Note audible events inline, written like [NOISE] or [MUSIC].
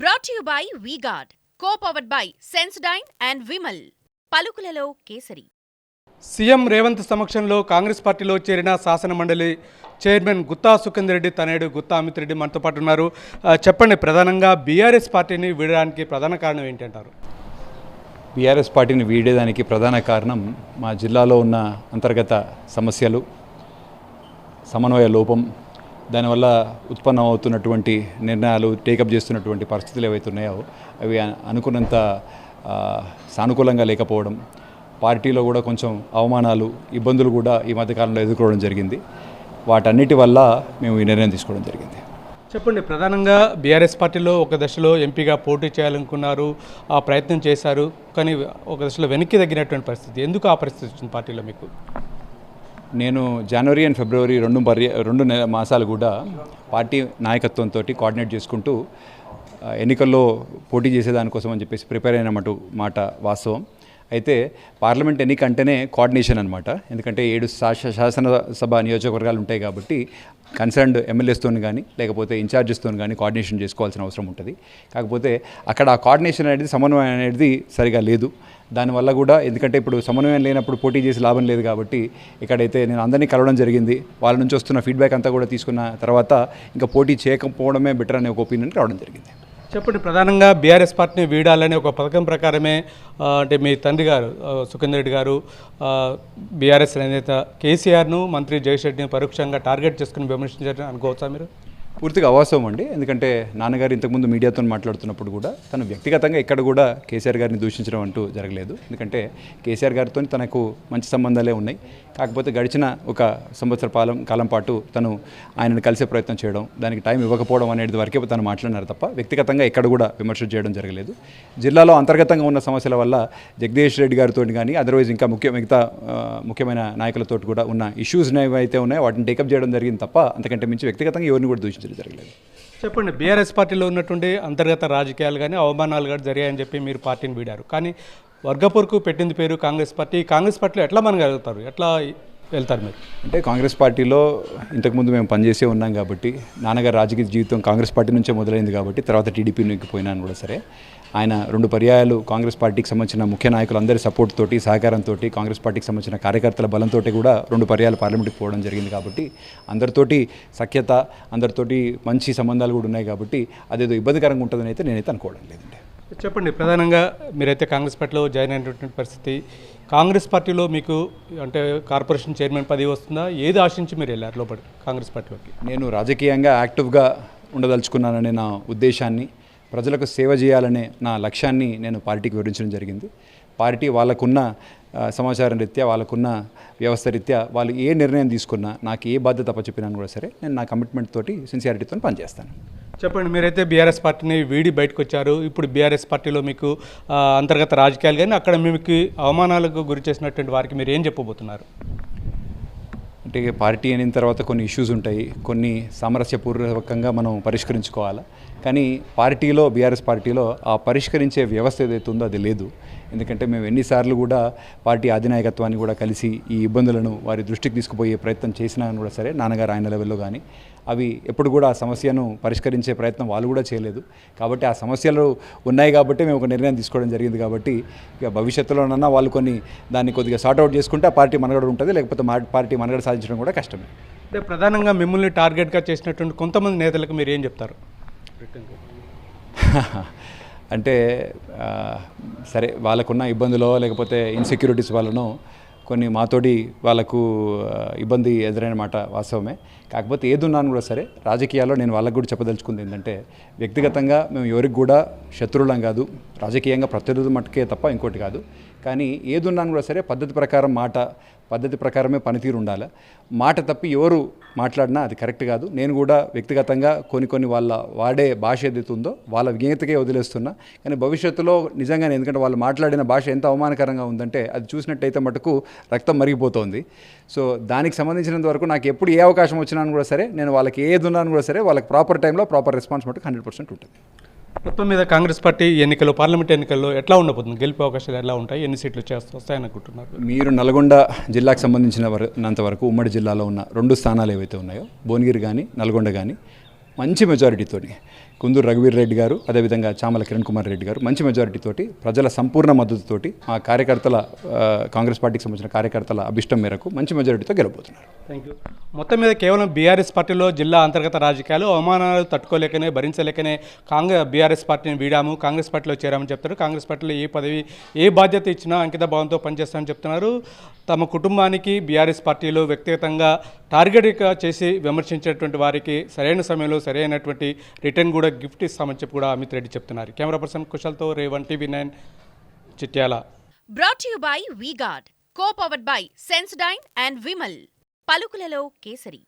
Brought you by VGuard co powered by Sensodyne and Vimal పలుకులలో కేసరి. CM Revanth సమక్షంలో కాంగ్రెస్ పార్టీలో చేరిన శాసన మండలి చైర్మన్ గుత్తా సుఖేందర్ రెడ్డి తనయుడు గుత్తా అమిత్ రెడ్డి మనతో పాటు ఉన్నారు. చెప్పండి ప్రధానంగా బీఆర్ఎస్ పార్టీని వీడడానికి ప్రధాన కారణం ఏంటంటారు? బీఆర్ఎస్ పార్టీని వీడేదానికి ప్రధాన కారణం మా జిల్లాలో ఉన్న అంతర్గత సమస్యలు సమన్వయ లోపం దానివల్ల ఉత్పన్నమవుతున్నటువంటి నిర్ణయాలు టేకప్ చేస్తున్నటువంటి పరిస్థితులు ఏవైతే ఉన్నాయో అవి అనుకున్నంత సానుకూలంగా లేకపోవడం పార్టీలో కూడా కొంచెం అవమానాలు ఇబ్బందులు కూడా ఈ మధ్యకాలంలో ఎదుర్కోవడం జరిగింది. వాటన్నిటి వల్ల మేము ఈ నిర్ణయం తీసుకోవడం జరిగింది. చెప్పండి ప్రధానంగా బీఆర్ఎస్ పార్టీలో ఒక దశలో ఎంపీగా పోటీ చేయాలనుకున్నారు ఆ ప్రయత్నం చేశారు కానీ ఒక దశలో వెనక్కి తగ్గినటువంటి పరిస్థితి. ఎందుకు ఆ పరిస్థితి వచ్చింది పార్టీలో మీకు? నేను జనవరి అండ్ ఫిబ్రవరి రెండు పర్య రెండు నెల మాసాలు కూడా పార్టీ నాయకత్వంతో కోఆర్డినేట్ చేసుకుంటూ ఎన్నికల్లో పోటీ చేసేదానికోసం అని చెప్పేసి ప్రిపేర్ అయిన మాట వాస్తవం. అయితే పార్లమెంట్ ఎన్నిక అంటేనే కోఆర్డినేషన్ అనమాట ఎందుకంటే ఏడు శాసనసభ నియోజకవర్గాలు ఉంటాయి కాబట్టి కన్సర్న్డ్ ఎమ్మెల్యేస్తో కానీ లేకపోతే ఇన్ఛార్జెస్తో కానీ కోఆర్డినేషన్ చేసుకోవాల్సిన అవసరం ఉంటుంది. కాకపోతే అక్కడ ఆ కోఆర్డినేషన్ అనేది సమన్వయం అనేది సరిగా లేదు. దానివల్ల కూడా ఎందుకంటే ఇప్పుడు సమన్వయం లేనప్పుడు పోటీ చేసి లాభం లేదు కాబట్టి ఇక్కడైతే నేను అందరినీ కలవడం జరిగింది వాళ్ళ నుంచి వస్తున్న ఫీడ్బ్యాక్ అంతా కూడా తీసుకున్న తర్వాత ఇంకా పోటీ చేయకపోవడమే బెటర్ అనే ఒక ఒపీనియన్ రావడం జరిగింది. చెప్పండి ప్రధానంగా బీఆర్ఎస్ పార్టీని వీడాలనే ఒక పథకం ప్రకారమే అంటే మీ తండ్రి గారు సుఖేందర్ రెడ్డి గారు బీఆర్ఎస్ అధినేత కేసీఆర్ను మంత్రి జగదీష్ రెడ్డిని పరోక్షంగా టార్గెట్ చేసుకుని విమర్శించారని అనుకోవచ్చా మీరు? పూర్తిగా అవాస్తవం అండి. ఎందుకంటే నాన్నగారు ఇంతకుముందు మీడియాతో మాట్లాడుతున్నప్పుడు కూడా తను వ్యక్తిగతంగా ఇక్కడ కూడా కేసీఆర్ గారిని దూషించడం అంటూ జరగలేదు. ఎందుకంటే కేసీఆర్ గారితో తనకు మంచి సంబంధాలే ఉన్నాయి. కాకపోతే గడిచిన ఒక సంవత్సర పాలం కాలం పాటు తను ఆయనను కలిసే ప్రయత్నం చేయడం దానికి టైం ఇవ్వకపోవడం అనేది వరకే తను మాట్లాడినారు తప్ప వ్యక్తిగతంగా ఎక్కడ కూడా విమర్శలు చేయడం జరగలేదు. జిల్లాలో అంతర్గతంగా ఉన్న సమస్యల వల్ల జగదీష్ రెడ్డి గారితో కానీ అదర్వైజ్ ఇంకా ముఖ్య మిగతా ముఖ్యమైన నాయకులతో కూడా ఉన్న ఇష్యూస్ ఏవైతే ఉన్నాయో వాటిని టేకప్ చేయడం జరిగింది తప్ప అంతకంటే మించి వ్యక్తిగతంగా ఎవరిని కూడా దూషించడం జరగలేదు. చెప్పండి బీఆర్ఎస్ పార్టీలో ఉన్నటువంటి అంతర్గత రాజకీయాలు కానీ అవమానాలు కానీ జరిగాయని చెప్పి మీరు పార్టీని వీడారు. కానీ వర్గపూర్కు పెట్టింది పేరు కాంగ్రెస్ పార్టీ. కాంగ్రెస్ పార్టీలో ఎట్లా మనగలుగుతారు ఎట్లా వెళ్తారు మీరు? అంటే కాంగ్రెస్ పార్టీలో ఇంతకుముందు మేము పనిచేసే ఉన్నాం కాబట్టి నాన్నగారు రాజకీయ జీవితం కాంగ్రెస్ పార్టీ నుంచే మొదలైంది కాబట్టి తర్వాత టీడీపీకి పోయినాను కూడా సరే. ఆయన రెండు పర్యాయాలు కాంగ్రెస్ పార్టీకి సంబంధించిన ముఖ్య నాయకులందరి సపోర్ట్ తోటి సహకారంతో కాంగ్రెస్ పార్టీకి సంబంధించిన కార్యకర్తల బలంతో కూడా రెండు పర్యాలు పార్లమెంట్కి పోవడం జరిగింది కాబట్టి అందరితోటి సఖ్యత అందరితోటి మంచి సంబంధాలు కూడా ఉన్నాయి కాబట్టి అదేదో ఇబ్బందికరంగా ఉంటుందని అయితే నేనైతే అనుకోవడం లేదండి. చెప్పండి ప్రధానంగా మీరైతే కాంగ్రెస్ పార్టీలో జాయిన్ అయినటువంటి పరిస్థితి కాంగ్రెస్ పార్టీలో మీకు అంటే కార్పొరేషన్ చైర్మన్ పదవి వస్తుందా? ఏది ఆశించి మీరు వెళ్ళారు లోపల కాంగ్రెస్ పార్టీలోకి? నేను రాజకీయంగా యాక్టివ్గా ఉండదలుచుకున్నాననే నా ఉద్దేశాన్ని ప్రజలకు సేవ చేయాలనే నా లక్ష్యాన్ని నేను పార్టీకి వివరించడం జరిగింది. పార్టీ వాళ్ళకున్న సమాచారం రీత్యా వాళ్ళకున్న వ్యవస్థ రీత్యా వాళ్ళు ఏ నిర్ణయం తీసుకున్నా నాకు ఏ బాధ్యత చెప్పినా కూడా సరే నేను నా కమిట్మెంట్ తోటి సిన్సియారిటీతో పనిచేస్తాను. చెప్పండి మీరైతే బీఆర్ఎస్ పార్టీని వీడి బయటకు వచ్చారు. ఇప్పుడు బీఆర్ఎస్ పార్టీలో మీకు అంతర్గత రాజకీయాలు కానీ అక్కడ మీకు అవమానాలకు గురి చేసినటువంటి వారికి మీరు ఏం చెప్పబోతున్నారు? అంటే పార్టీ అయిన తర్వాత కొన్ని ఇష్యూస్ ఉంటాయి. కొన్ని సామరస్యపూర్వకంగా మనం పరిష్కరించుకోవాలి. కానీ పార్టీలో బీఆర్ఎస్ పార్టీలో ఆ పరిష్కరించే వ్యవస్థ ఏదైతే ఉందో అది లేదు. ఎందుకంటే మేము ఎన్నిసార్లు కూడా పార్టీ అధినాయకత్వాన్ని కూడా కలిసి ఈ ఇబ్బందులను వారి దృష్టికి తీసుకుపోయే ప్రయత్నం చేసినా కూడా సరే నాన్నగారు ఆయన లెవెల్లో కానీ అవి ఎప్పుడు కూడా ఆ సమస్యను పరిష్కరించే ప్రయత్నం వాళ్ళు కూడా చేయలేదు. కాబట్టి ఆ సమస్యలు ఉన్నాయి కాబట్టి మేము ఒక నిర్ణయం తీసుకోవడం జరిగింది కాబట్టి ఇక భవిష్యత్తులోనన్నా వాళ్ళు కొన్ని దాన్ని కొద్దిగా సార్ట్అవుట్ చేసుకుంటే ఆ పార్టీ మనగడ ఉంటుంది లేకపోతే మా పార్టీ మనగడ సాధించడం కూడా కష్టమే. అంటే ప్రధానంగా మిమ్మల్ని టార్గెట్గా చేసినటువంటి కొంతమంది నేతలకు మీరు ఏం చెప్తారు? [LAUGHS] అంటే సరే వాళ్ళకున్న ఇబ్బందులో లేకపోతే ఇన్సెక్యూరిటీస్ వల్లనో కొన్ని మాతోటి వాళ్ళకు ఇబ్బంది ఎదురైన మాట వాస్తవమే. కాకపోతే ఏదున్నాను కూడా సరే రాజకీయాల్లో నేను వాళ్ళకు కూడా చెప్పదలుచుకుంది ఏంటంటే వ్యక్తిగతంగా మేము ఎవరికి కూడా శత్రువులం కాదు. రాజకీయంగా ప్రతిరోజు మట్టుకే తప్ప ఇంకోటి కాదు. కానీ ఏదున్నాను కూడా సరే పద్ధతి ప్రకారం మాట పద్ధతి ప్రకారమే పనితీరు ఉండాలి. మాట తప్పి ఎవరు మాట్లాడినా అది కరెక్ట్ కాదు. నేను కూడా వ్యక్తిగతంగా కొన్ని కొన్ని వాళ్ళ వాడే భాష ఏదైతే ఉందో వాళ్ళ విజ్ఞతకే వదిలేస్తున్నా. కానీ భవిష్యత్తులో నిజంగానే ఎందుకంటే వాళ్ళు మాట్లాడిన భాష ఎంత అవమానకరంగా ఉందంటే అది చూసినట్టయితే మటుకు రక్తం మరిగిపోతోంది. సో దానికి సంబంధించినంత వరకు నాకు ఎప్పుడు ఏ అవకాశం వచ్చినా కూడా సరే నేను వాళ్ళకి ఏది ఉన్నాను కూడా సరే వాళ్ళకి ప్రాపర్ టైంలో ప్రాపర్ రెస్పాన్స్ మటుకు హండ్రెడ్ పర్సెంట్ ఉంటుంది. మొత్తం మీద కాంగ్రెస్ పార్టీ ఎన్నికల్లో పార్లమెంట్ ఎన్నికల్లో ఎట్లా ఉండబోతుంది? గెలిపే అవకాశాలు ఎలా ఉంటాయి? ఎన్ని సీట్లు చేస్తూ వస్తాయని అనుకుంటున్నారు మీరు నల్గొండ జిల్లాకు సంబంధించిన వరకు ఉమ్మడి జిల్లాలో ఉన్న రెండు స్థానాలు ఏవైతే ఉన్నాయో భువనగిరి కానీ నల్గొండ కానీ మంచి మెజారిటీతోని కుందూరు రఘువీర్ రెడ్డి గారు అదేవిధంగా చామల కిరణ్ కుమార్ రెడ్డి గారు మంచి మెజారిటీ తోటి ప్రజల సంపూర్ణ మద్దతుతోటి మా కార్యకర్తల కాంగ్రెస్ పార్టీకి సంబంధించిన కార్యకర్తల అభిష్టం మేరకు మంచి మెజారిటీతో గెలబోతున్నారు థ్యాంక్ యూ మొత్తం మీద కేవలం బీఆర్ఎస్ పార్టీలో జిల్లా అంతర్గత రాజకీయాలు అవమానాలు తట్టుకోలేకనే భరించలేకనే కాంగ్రెస్ బీఆర్ఎస్ పార్టీని వీడాము కాంగ్రెస్ పార్టీలో చేరామని చెప్తారు కాంగ్రెస్ పార్టీలో ఏ పదవి ఏ బాధ్యత ఇచ్చినా అంకిత భావంతో పనిచేస్తామని చెప్తున్నారు. తమ కుటుంబానికి బీఆర్ఎస్ పార్టీలో వ్యక్తిగతంగా టార్గెట్గా చేసి విమర్శించేటువంటి వారికి సరైన సమయంలో సరైనటువంటి రిటర్న్ కూడా గిఫ్ట్ ఇస్తామని చెప్పి కూడా అమిత్ రెడ్డి చెప్తున్నారు. కెమెరా పర్సన్ కుశల్తో Revan TV nine Chityala. Brought you by VGuard co powered by Sensodyne and Vimal. పలుకులలో kesari.